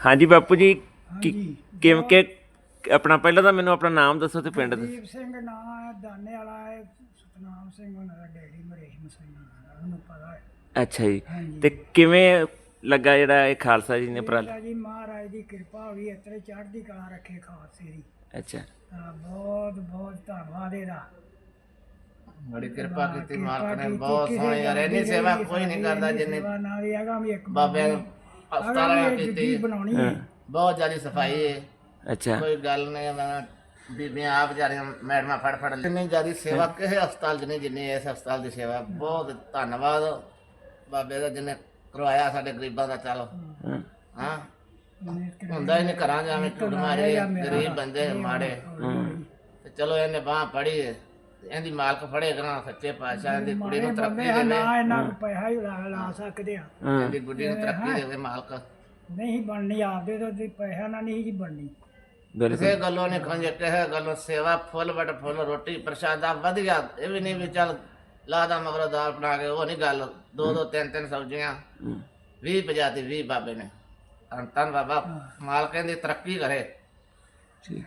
ਹਾਂਜੀ ਬਾਪੂ ਜੀ ਕਿ- ਹਾਂਜੀ। ਕਿਵੇਂ ਕਿ ਆਪਣਾ ਪਹਿਲਾਂ ਤਾਂ ਮੈਨੂੰ ਆਪਣਾ ਨਾਮ ਦੱਸੋ ਤੇ ਪਿੰਡ ਦਾ ਦੀਪ ਸਿੰਘ ਨਾਂ ਹੈ ਦਾਨੇ ਵਾਲਾ ਹੈ ਸਤਨਾਮ ਸਿੰਘ ਉਹਨਾਂ ਦਾ ਡੈਡੀ ਮਰੇਸ਼ਮ ਸਿੰਘ ਉਹਨਾਂ ਦਾ ਉਹਨੂੰ ਪਤਾ ਹੈ। ਅੱਛਾ ਜੀ ਹਾਂਜੀ। ਤੇ ਕਿਵੇਂ ਲੱਗਾ ਜਿਹੜਾ ਇਹ ਖਾਲਸਾ ਜੀ ਨੇ ਉਪਰਾਲਾ ਜੀ ਮਹਾਰਾਜ ਦੀ ਕਿਰਪਾ ਹੋਈ ਇਤਰੇ ਚੜ੍ਹਦੀ ਕਲਾ ਰੱਖੇ ਖਾਲਸੇ ਦੀ। ਅੱਛਾ। ਤਾਂ ਬਹੁਤ ਬਹੁਤ ਧੰਨਵਾਦ ਇਹਦਾ। ਬੜੀ ਕਿਰਪਾ ਕੀਤੀ ਮਾਲਕ ਨੇ ਬਹੁਤ ਸੋਹਣੀ ਯਾਰ ਦੀ ਸੇਵਾ ਕੋਈ ਨਹੀਂ ਕਰਦਾ ਜਿੰਨੇ ਬਾਬਿਆਂ ਨੇ ਵੀ ਕੀਤੀ ਬਣਾਉਣੀ। ਹੈ। ਬਹੁਤ ਜ਼ਿਆਦਾ ਸਫ਼ਾਈ ਹੈ। ਅੱਛਾ। ਕੋਈ ਗੱਲ ਨਹੀਂ ਮੈਂ ਬੀਬੀਆਂ ਆਪ ਵਿਚਾਰੀਆਂ ਮੈਡਮਾਂ ਫੜ ਫੜ ਇੰਨੀ ਜ਼ਿਆਦਾ ਸੇਵਾ ਕਿਸੇ ਹਸਪਤਾਲ 'ਚ ਨਹੀਂ ਜਿੰਨੀ ਇਸ ਹਸਪਤਾਲ ਦੀ ਸੇਵਾ। ਬਹੁਤ ਧੰਨਵਾਦ। ਬਾਬੇ ਦਾ ਜਿਹਨੇ ਕਰਵਾਇਆ ਸਾਡੇ ਗਰੀਬਾਂ ਦਾ ਚੱਲ। ਹਾਂ, ਇਹਨੇ ਹੁੰਦਾ ਹੀ ਨਹੀਂ ਘਰਾਂ ਜਾਵੇਂ ਕੁੜ ਮਾਰੇ ਗਰੀਬ ਬੰਦੇ ਮਾੜੇ। ਤੇ ਚਲੋ ਇਹਨੇ ਬਾਹ ਫੜੀ ਇਹਦੀ ਮਾਲਕ ਫੜੇ ਕਰਾਂ ਸੱਚੇ ਪਾਤਸ਼ਾਹ ਇਹਦੀ ਕੁੜੀ ਨੂੰ ਤਰੱਕੀ ਦੇਵੇ ਨਾ ਇਹਨਾਂ ਨੂੰ ਪੈਸਾ ਹੀ ਲਾ ਲਾ ਸਕਦੇ ਆ। ਹਾਂ। ਇਹਦੀ ਗੁੱਡੀ ਨੂੰ ਤਰੱਕੀ ਦੇਵੇ ਮਾਲਕ। ਨਹੀਂ ਬਣਨੀ ਆਪਦੇ ਤੋਂ ਦੀ ਪੈਸਾ ਨਾਲ ਨਹੀਂ ਜੀ ਬਣਨੀ। ਕਿਸੇ ਗੱਲੋਂ ਨਹੀਂ ਖੰਜੇ ਕਿਸੇ ਗੱਲੋਂ ਸੇਵਾ ਫੁੱਲ ਬਟ ਫੁੱਲ ਰੋਟੀ ਪ੍ਰਸ਼ਾਦਾ ਵਧੀਆ ਇਹ ਵੀ ਨਹੀਂ ਵੀ ਚੱਲ ਲਾਦਾ ਮਗਰੋਂ ਦਾਲ ਬਣਾ ਕੇ ਉਹ ਨਹੀਂ ਗੱਲ। ਦੋ ਦੋ ਤਿੰਨ ਤਿੰਨ ਸਬਜ਼ੀਆਂ। ਹਮ, 20 ਪਜਾਤੀ 20 ਬਾਬੇ ਨੇ। ਧੰਨ ਬਾਬਾ। ਮਾਲਕ ਦੀ ਤਰੱਕੀ ਕਰੇ। ਠੀਕ।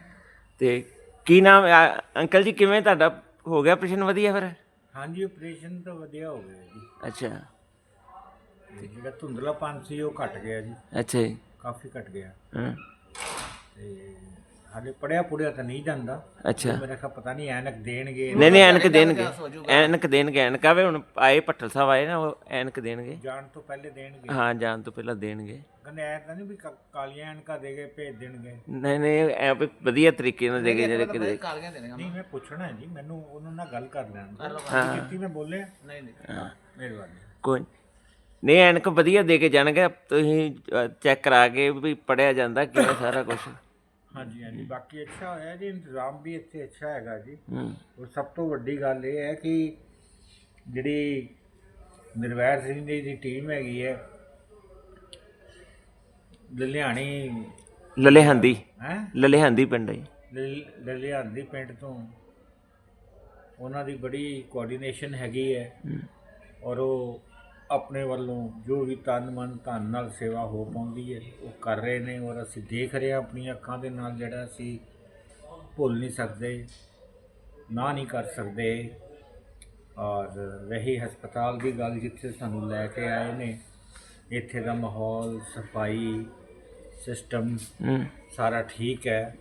ਤੇ ਕੀ ਨਾਮ ਅੰਕਲ ਜੀ ਕਿਵੇਂ ਤੁਹਾਡਾ ਹੋ ਗਿਆ ਪ੍ਰਸ਼ਨ ਵਧੀਆ ਫਿਰ? ਹਾਂਜੀ ਆਪਰੇਸ਼ਨ ਤਾਂ ਵਧੀਆ ਹੋ ਗਿਆ ਜੀ। ਅੱਛਾ। ਤੇ ਜਿਹੜਾ ਧੁੰਦਲਾਪਨ ਸੀ ਉਹ ਘਟ ਗਿਆ ਜੀ। ਅੱਛਾ ਜੀ। ਕਾਫੀ ਘਟ ਗਿਆ। ਹਾਂ। ਤੇ ਹਾਲੇ ਪੜਿਆ ਪੁੜਿਆ ਤਾਂ ਨਹੀਂ ਜਾਂਦਾ। ਅੱਛਾ। ਮੇਰੇ ਖਾ ਪਤਾ ਨਹੀਂ ਐਨਕ ਦੇਣਗੇ। ਨਹੀਂ ਨਹੀਂ ਐਨਕ ਦੇਣਗੇ। ਐਨਕ ਦੇਣਗੇ ਐਨਕ ਆਵੇ ਹੁਣ ਆਏ ਪੱਟਲ ਸਾਹਿਬ ਆਏ ਨਾ ਉਹ ਐਨਕ ਦੇਣਗੇ। ਜਾਣ ਤੋਂ ਪਹਿਲੇ ਦੇਣਗੇ। ਹਾਂ ਜਾਣ ਤੋਂ ਪਹਿਲਾਂ ਦੇਣਗੇ। ਕਹਿੰਦੇ ਐ ਤਾਂ ਨਹੀਂ ਵੀ ਕਾ- ਕਾਲੀਆਂ ਐਨਕਾਂ ਦੇ ਕੇ ਭੇਜ ਦੇਣਗੇ। ਨਹੀਂ ਨਹੀਂ ਐ ਵੀ ਵਧੀਆ ਤਰੀਕੇ ਨਾਲ ਦੇਗੇ ਜਿਹੜੇ ਕਾਲੀਆਂ ਦੇਣੀਆਂ ਨਹੀਂ ਮੈਂ ਪੁੱਛਣਾ ਹੈ ਜੀ ਮੈਨੂੰ ਉਹਨਾਂ ਨਾਲ ਗੱਲ ਕਰ ਲੈਣ। ਹਾਂ। ਕੀਤੀ ਮੈਂ ਬੋਲਿਆ? ਨਹੀਂ ਨਹੀਂ। ਮਿਹਰਬਾਨੀ ਕੋਈ ਨੀ। ਨਹੀਂ ਐਨਕ ਵਧੀਆ ਦੇ ਕੇ ਜਾਣਗੇ ਤੁਸੀਂ ਚੈੱਕ ਕਰਾ ਕੇ ਵੀ ਪੜਿਆ ਜਾਂਦਾ ਕਿਵੇਂ ਸਾਰਾ ਕੁਝ ਹਾਂਜੀ ਹਾਂਜੀ। ਬਾਕੀ ਅੱਛਾ ਹੋਇਆ ਜੀ ਇੰਤਜ਼ਾਮ ਵੀ ਇੱਥੇ ਅੱਛਾ ਹੈਗਾ ਜੀ। ਹੂੰ। ਔਰ ਸਭ ਤੋਂ ਵੱਡੀ ਗੱਲ ਇਹ ਹੈ ਕਿ ਜਿਹੜੀ ਨਿਰਵੈਰ ਸਿੰਘ ਜੀ ਦੀ ਟੀਮ ਹੈਗੀ ਹੈ ਲੁਧਿਆਣੀ ਲਲੇਹੰਦੀ। ਹੈ? ਲਲੇਹੰਦੀ ਪਿੰਡ ਹੈ। ਲੁਧਿਆਣੀ ਪਿੰਡ ਤੋਂ ਉਹਨਾਂ ਦੀ ਬੜੀ ਕੋਆਰਡੀਨੇਸ਼ਨ ਹੈਗੀ ਹੈ। ਔਰ ਉਹ ਆਪਣੇ ਵੱਲੋਂ ਜੋ ਵੀ ਤਨ ਮਨ ਧਨ ਨਾਲ ਸੇਵਾ ਹੋ ਪਾਉਂਦੀ ਹੈ ਉਹ ਕਰ ਰਹੇ ਨੇ ਔਰ ਅਸੀਂ ਦੇਖ ਰਹੇ ਹਾਂ ਆਪਣੀਆਂ ਅੱਖਾਂ ਦੇ ਨਾਲ ਜਿਹੜਾ ਅਸੀਂ ਭੁੱਲ ਨਹੀਂ ਸਕਦੇ ਨਾ ਨਹੀਂ ਕਰ ਸਕਦੇ। ਔਰ ਰਹੀ ਹਸਪਤਾਲ ਦੀ ਗੱਲ ਜਿੱਥੇ ਸਾਨੂੰ ਲੈ ਕੇ ਆਏ ਨੇ ਇੱਥੇ ਦਾ ਮਾਹੌਲ ਸਫ਼ਾਈ ਸਿਸਟਮ ਸਾਰਾ ਠੀਕ ਹੈ।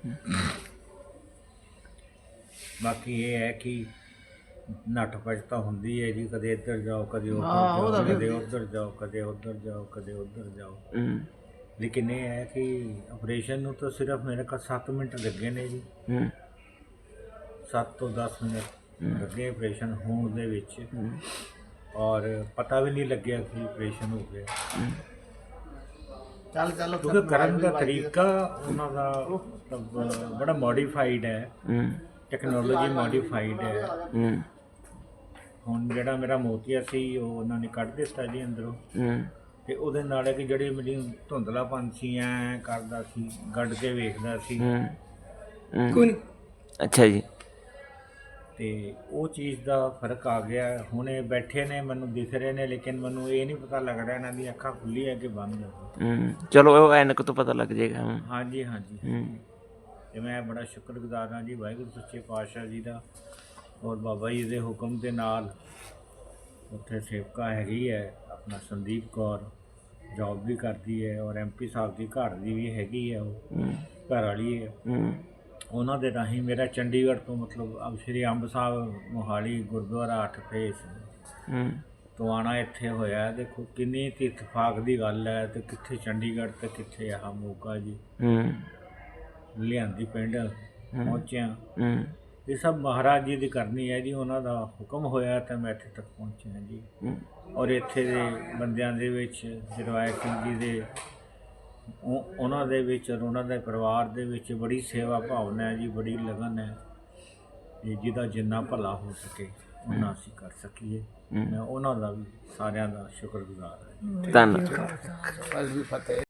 ਬਾਕੀ ਇਹ ਹੈ ਕਿ ਨੱਠ ਭੱਜ ਤਾਂ ਹੁੰਦੀ ਹੈ ਜੀ ਕਦੇ ਇੱਧਰ ਜਾਓ ਕਦੇ ਉੱਧਰ ਜਾਓ ਕਦੇ ਉੱਧਰ ਜਾਓ ਕਦੇ ਉੱਧਰ ਜਾਓ ਕਦੇ ਉੱਧਰ ਜਾਓ। ਹੂੰ। ਲੇਕਿਨ ਇਹ ਹੈ ਕਿ ਆਪਰੇਸ਼ਨ ਨੂੰ ਤਾਂ ਸਿਰਫ ਮੇਰੇ ਕੋਲ 7 ਮਿੰਟ ਲੱਗੇ ਨੇ ਜੀ। ਹੂੰ। 7 ਤੋਂ 10 ਮਿੰਟ ਲੱਗੇ ਆਪਰੇਸ਼ਨ ਹੋਣ ਦੇ ਵਿੱਚ। ਔਰ ਪਤਾ ਵੀ ਨਹੀਂ ਲੱਗਿਆ ਕਿ ਆਪਰੇਸ਼ਨ ਹੋ ਗਿਆ। ਚੱਲ ਚੱਲ ਕਿਉਂਕਿ ਕਰਨ ਦਾ ਤਰੀਕਾ ਉਹਨਾਂ ਦਾ ਮਤਲਬ ਬੜਾ ਮੋਡੀਫਾਈਡ ਹੈ। ਹੂੰ। ਟੈਕਨੋਲੋਜੀ ਮੋਡੀਫਾਈਡ ਹੈ। ਹੂੰ। ਹੁਣ ਜਿਹੜਾ ਮੇਰਾ ਮੋਤੀਆ ਸੀ ਉਹ ਉਹਨਾਂ ਨੇ ਕੱਢ ਦਿੱਤਾ ਜੀ ਅੰਦਰੋਂ। ਹੂੰ। ਤੇ ਉਹਦੇ ਨਾਲ ਹੈ ਕਿ ਜਿਹੜੀ ਮੇਰੀ ਧੁੰਦਲਾਪਨ ਸੀ ਐ ਕਰਦਾ ਸੀ ਗੱਡ ਕੇ ਵੇਖਦਾ ਸੀ। ਹੂੰ। ਕੋਈ ਅੱਛਾ ਜੀ। ਤੇ ਉਹ ਚੀਜ਼ ਦਾ ਫ਼ਰਕ ਆ ਗਿਆ। ਹੁਣ ਇਹ ਬੈਠੇ ਨੇ ਮੈਨੂੰ ਦਿਖ ਰਹੇ ਨੇ ਲੇਕਿਨ ਮੈਨੂੰ ਇਹ ਨਹੀਂ ਪਤਾ ਲੱਗ ਰਿਹਾ ਇਹਨਾਂ ਦੀ ਅੱਖਾਂ ਖੁੱਲੀ ਹੈ ਕਿ ਬੰਦ ਹੈ ਹੂੰ। ਚਲੋ ਉਹ ਐਨਕ ਤੋਂ ਪਤਾ ਲੱਗ ਜਾਏਗਾ ਹੂੰ। ਹਾਂਜੀ ਹਾਂਜੀ। ਹੂੰ। ਤੇ ਮੈਂ ਬੜਾ ਸ਼ੁਕਰਗੁਜ਼ਾਰ ਹਾਂ ਜੀ ਵਾਹਿਗੁਰੂ ਸੱਚੇ ਪਾਤਸ਼ਾਹ ਜੀ ਦਾ। ਔਰ ਬਾਬਾ ਜੀ ਦੇ ਹੁਕਮ ਦੇ ਨਾਲ ਉੱਥੇ ਸੇਵਕਾ ਹੈਗੀ ਹੈ ਆਪਣਾ ਸੰਦੀਪ ਕੌਰ ਜੌਬ ਵੀ ਕਰਦੀ ਹੈ ਔਰ ਐਮਪੀ ਸਾਹਿਬ ਦੀ ਘਰ ਦੀ ਵੀ ਹੈਗੀ ਹੈ ਉਹ ਘਰ ਵਾਲੀ ਹੈ। ਉਹਨਾਂ ਦੇ ਰਾਹੀਂ ਮੇਰਾ ਚੰਡੀਗੜ੍ਹ ਤੋਂ ਮਤਲਬ ਅਬ ਸ਼੍ਰੀ ਅੰਬ ਸਾਹਿਬ ਮੋਹਾਲੀ ਗੁਰਦੁਆਰਾ 8 ਫੇਸ ਤੋਂ ਆਣਾ ਇੱਥੇ ਹੋਇਆ। ਦੇਖੋ ਕਿੰਨੀ ਤੇ ਇਤਫਾਕ ਦੀ ਗੱਲ ਹੈ ਤੇ ਕਿੱਥੇ ਚੰਡੀਗੜ੍ਹ ਤੇ ਕਿੱਥੇ ਆਹ ਮੋਗਾ ਜੀ। ਲਿਆਂਦੀ ਪਿੰਡ ਪਹੁੰਚਿਆ। ਇਹ ਸਭ ਮਹਾਰਾਜ ਜੀ ਦੀ ਕਰਨੀ ਹੈ ਜੀ ਉਹਨਾਂ ਦਾ ਹੁਕਮ ਹੋਇਆ ਤਾਂ ਮੈਂ ਇੱਥੇ ਤੱਕ ਪਹੁੰਚਿਆ ਜੀ। ਔਰ ਇੱਥੇ ਦੇ ਬੰਦਿਆਂ ਦੇ ਵਿੱਚ ਜਰਵਾਇਰ ਸਿੰਘ ਜੀ ਦੇ ਉਹ- ਉਹਨਾਂ ਦੇ ਵਿੱਚ ਔਰ ਉਹਨਾਂ ਦੇ ਪਰਿਵਾਰ ਦੇ ਵਿੱਚ ਬੜੀ ਸੇਵਾ ਭਾਵਨਾ ਹੈ ਜੀ ਬੜੀ ਲਗਨ ਹੈ। ਤੇ ਜਿਹਦਾ ਜਿੰਨਾ ਭਲਾ ਹੋ ਸਕੇ ਉਹਨਾਂ ਅਸੀਂ ਕਰ ਸਕੀਏ। ਮੈਂ ਉਹਨਾਂ ਦਾ ਵੀ ਸਾਰਿਆਂ ਦਾ ਸ਼ੁਕਰਗੁਜ਼ਾਰ ਹਾਂ ਧੰਨਵਾਦ। ਬਸ ਵੀ ਫਤਿਹ।